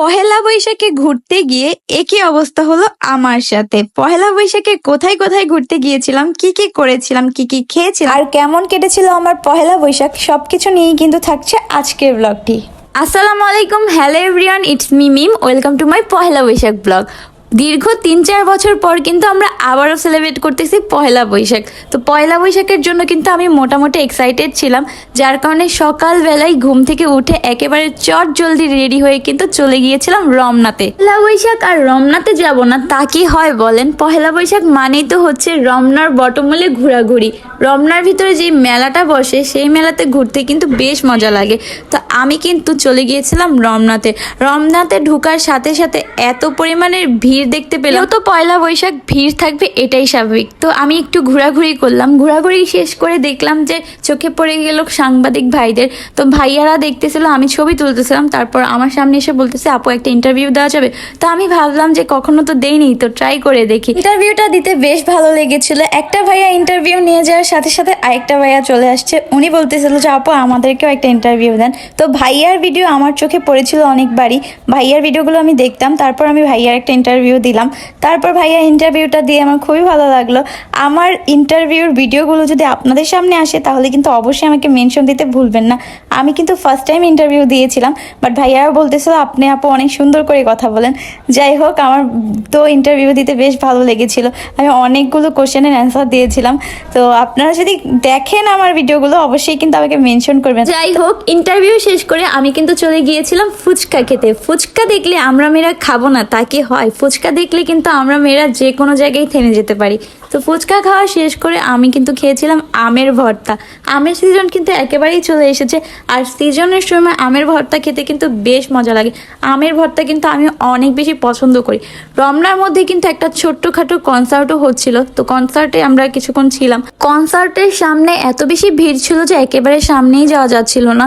পহেলা বৈশাখে ঘুরতে গিয়ে একই অবস্থা হলো আমার সাথে। পহেলা বৈশাখে কোথায় কোথায় ঘুরতে গিয়েছিলাম কি কি করেছিলাম কি কি খেয়েছিলাম আর কেমন কেটেছিল আমার পহেলা বৈশাখ সবকিছু নিয়েই কিন্তু থাকছে আজকের ব্লগটি আসসালামু আলাইকুম hello everyone it's me Mim welcome to my Pohela Boishakh blog দীর্ঘ তিন চার বছর পর কিন্তু আমরা আবারও সেলিব্রেট করতেছি পয়লা বৈশাখ। তো পয়লা বৈশাখের জন্য কিন্তু আমি মোটামুটি এক্সাইটেড ছিলাম, যার কারণে সকালবেলায় ঘুম থেকে উঠে একেবারে চট জলদি রেডি হয়ে কিন্তু চলে গিয়েছিলাম রমনাতে। পয়লা বৈশাখ আর রমনাতে যাব না, তা কি হয় বলেন? পয়লা বৈশাখ মানেই তো হচ্ছে রমনার বটমূলে ঘোরাঘুরি। রমনার ভিতরে যে মেলাটা বসে, সেই মেলাতে ঘুরতে কিন্তু বেশ মজা লাগে। তো আমি কিন্তু চলে গিয়েছিলাম রমনাতে। রমনাতে ঢুকার সাথে সাথে এত পরিমাণের ভিড় দেখতে পেলাম। তো পয়লা বৈশাখ ভিড় থাকবে এটাই স্বাভাবিক। তো আমি একটু ঘোরাঘুরি করলাম। ঘোরাঘুরি শেষ করে দেখলাম যে চোখে পড়ে গেল সাংবাদিক ভাইদের। তো ভাইয়ারা দেখতেছিল আমি ছবি তুলতেছিলাম তারপর আমার সামনে এসে বলতেছে আপু একটা ইন্টারভিউ দেওয়া যাবে। তো আমি ভাবলাম যে কখনো তো দেইনি তো ট্রাই করে দেখি। ইন্টারভিউটা দিতে বেশ ভালো লেগেছিল। একটা ভাইয়া ইন্টারভিউ নিয়ে যাওয়ার সাথে সাথে আরেকটা ভাইয়া চলে আসছে। উনি বলতেছিল যে আপু আমাদেরকেও একটা ইন্টারভিউ দেন। তো ভাইয়ার ভিডিও আমার চোখে পড়েছিল অনেকবারই। ভাইয়ার ভিডিওগুলো আমি দেখতাম তারপর আমি ভাইয়ার একটা ইন্টারভিউ দিলাম। তারপর ভাইয়া ইন্টারভিউটা দিয়ে আমার খুবই ভালো লাগল। আমার ইন্টারভিউর ভিডিওগুলো যদি আপনাদের সামনে আসে, তাহলে কিন্তু অবশ্যই আমাকে মেনশন দিতে ভুলবেন না। আমি কিন্তু ফার্স্ট টাইম ইন্টারভিউ দিয়েছিলাম বাট ভাইয়াও বলতেছিল, আপনি আপু অনেক সুন্দর করে কথা বলেন। যাই হোক, আমার তো ইন্টারভিউ দিতে বেশ ভালো লেগেছিল। আমি অনেকগুলো কোশ্চেনের অ্যান্সার দিয়েছিলাম। তো আপনারা যদি দেখেন আমার ভিডিওগুলো অবশ্যই কিন্তু আমাকে মেনশন করবেন। যাই হোক ইন্টারভিউ শেষ করে আমি কিন্তু চলে গিয়েছিলাম ফুচকা খেতে। ফুচকা দেখলে আমরা মেয়েরা খাব না, তা কি হয়? ফুচকা দেখলে কিন্তু আমরা মেয়েরা যে কোনো জায়গায় থেমে যেতে পারি। তো ফুচকা খাওয়া শেষ করে আমি কিন্তু খেয়েছিলাম আমের ভর্তা। আমের সিজন কিন্তু একেবারেই চলে এসেছে। আর সিজনের সময় আমের ভর্তা খেতে কিন্তু বেশ মজা লাগে। আমের ভর্তা কিন্তু আমি অনেক বেশি পছন্দ করি। রমনার মধ্যে কিন্তু একটা ছোট্টখাটো কনসার্টও হচ্ছিল। তো কনসার্টে আমরা কিছুক্ষণ ছিলাম। কনসার্টের সামনে এত বেশি ভিড় ছিল যে একেবারে সামনেই যাওয়া যাচ্ছিল না।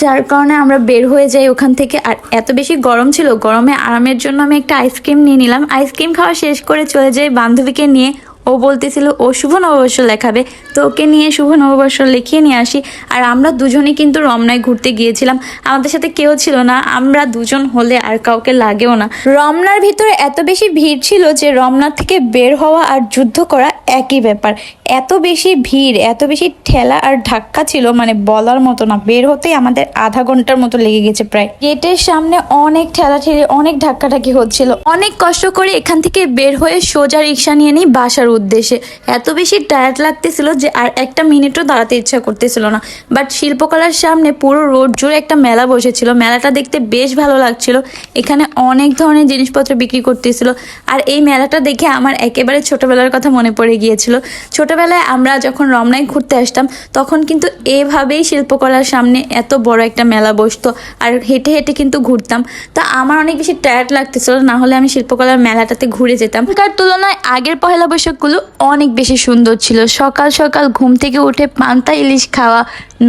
যার কারণে আমরা বের হয়ে যাই ওখান থেকে। আর এত বেশি গরম ছিল, গরমে আরামের জন্য আমি একটা আইসক্রিম নিয়ে নিলাম। আইসক্রিম খাওয়া শেষ করে চলে যাই বান্ধবীকে নিয়ে। ও বলতেছিল, ও শুভ নববর্ষ লেখাবে তো ওকে নিয়ে শুভ নববর্ষ লিখিয়ে নিয়ে আসি। আর আমরা দুজনেই কিন্তু রমনায় ঘুরতে গিয়েছিলাম। আমাদের সাথে কেউ ছিল না, আমরা দুজন হলে আর কাউকে লাগেও না। রমনার ভিতরে এত বেশি ভিড় ছিল যে রমনা থেকে বের হওয়া আর যুদ্ধ করা একই ব্যাপার। এত বেশি ভিড়, এত বেশি ঠেলা আর ধাক্কা ছিল মানে বলার মতো না, বের হতেই আমাদের আধা ঘণ্টার মতো লেগে গেছে প্রায়। গেটের সামনে অনেক ঠেলা ঠেলে অনেক ধাক্কাধাক্কি হচ্ছিল। অনেক কষ্ট করে এখান থেকে বের হয়ে সোজা রিক্সা নিয়ে নিই বাসার উদ্দেশ্যে। এত বেশি টায়ার্ড লাগতেছিল যে আর একটা মিনিটও দাঁড়াতে ইচ্ছা করতেছিল না। বাট শিল্পকলার সামনে পুরো রোড জুড়ে একটা মেলা বসেছিল। মেলাটা দেখতে বেশ ভালো লাগছিল। এখানে অনেক ধরনের জিনিসপত্র বিক্রি করতেছিল। আর এই মেলাটা দেখে আমার একেবারে ছোটবেলার কথা মনে পড়ে গিয়েছিল। ছোটবেলায় আমরা যখন রমনায় ঘুরতে আসতাম, তখন কিন্তু এভাবেই শিল্পকলার সামনে এত বড় একটা মেলা বসতো। আর হেঁটে হেঁটে কিন্তু ঘুরতাম। তা আমার অনেক বেশি টায়ার্ড লাগতেছিল। না হলে আমি শিল্পকলার মেলাটাতে ঘুরে যেতাম। তার তুলনায় আগের পহেলা বৈশাখগুলো অনেক বেশি সুন্দর ছিল। সকাল সকাল ঘুম থেকে উঠে পান্তা ইলিশ খাওয়া,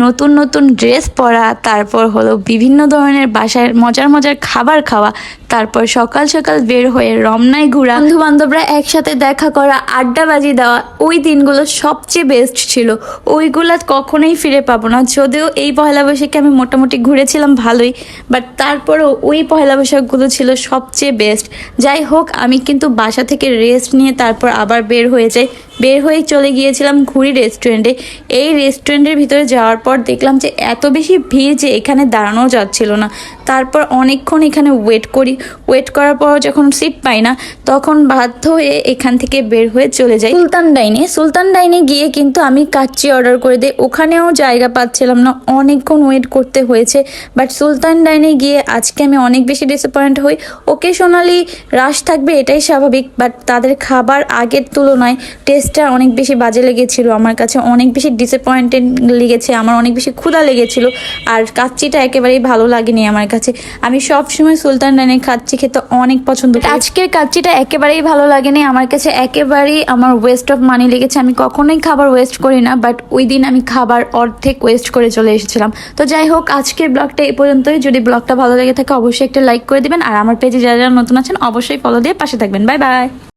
নতুন নতুন ড্রেস পরা, তারপর হলো বিভিন্ন ধরনের বাসায় মজার মজার খাবার খাওয়া তারপর সকাল সকাল বের হয়ে রমনায় ঘোরা। বন্ধু বান্ধবরা একসাথে দেখা করা, আড্ডাবাজি দেওয়া, ওই দিনগুলো সবচেয়ে বেস্ট ছিল। ওইগুলা কখনোই ফিরে পাবো না। যদিও এই পয়লা বৈশাখে আমি মোটামুটি ঘুরেছিলাম ভালোই বাট তারপরেও ওই পয়লা বৈশাখগুলো ছিল সবচেয়ে বেস্ট যাই হোক, আমি কিন্তু বাসা থেকে রেস্ট নিয়ে তারপর আবার বের হয়ে যাই। বের হয়ে চলে গিয়েছিলাম ঘুরি রেস্টুরেন্টে এই রেস্টুরেন্টের ভিতরে যাওয়ার পর দেখলাম যে এত বেশি ভিড় যে এখানে দাঁড়ানো যাচ্ছিল না। তারপর অনেকক্ষণ এখানে ওয়েট করি। ওয়েট করার পর যখন সিট পাই না, তখন বাধ্য হয়ে এখান থেকে বের হয়ে চলে যাই। সুলতান ডাইনে। সুলতান ডাইনে গিয়ে কিন্তু আমি কাচ্চি অর্ডার করে দিই। ওখানেও জায়গা পাচ্ছিলাম না। অনেকক্ষণ ওয়েট করতে হয়েছে। বাট সুলতান ডাইনে গিয়ে আজকে আমি অনেক বেশি ডিসঅ্যাপয়েন্ট হই। ওকেশনালি রাশ থাকবে এটাই স্বাভাবিক। বাট তাদের খাবার আগের তুলনায় টেস্টটা অনেক বেশি বাজে লেগেছিল আমার কাছে অনেক বেশি ডিসঅ্যাপয়েন্টেড লেগেছে আমার অনেক বেশি ক্ষুধা লেগেছিল আর কাচ্চিটা একেবারেই ভালো লাগেনি আমার কাছে। আমি সব সময় সুলতান ডাইনে কাচ্চি খেতে অনেক পছন্দ করি। আজকের কাচ্চিটা একেবারেই ভালো লাগেনি আমার কাছে একেবারেই আমার ওয়েস্ট অফ মানি লেগেছে। আমি কখনোই খাবার ওয়েস্ট করি না বাট ওই দিন আমি খাবার অর্ধেক ওয়েস্ট করে চলে এসেছিলাম। তো যাই হোক আজকের ব্লগটা এই পর্যন্তই। যদি ব্লগটা ভালো লেগে থাকে অবশ্যই একটা লাইক করে দিবেন আর আমার পেজে যারা যারা নতুন আছেন অবশ্যই ফলো দিয়ে পাশে থাকবেন। Bye bye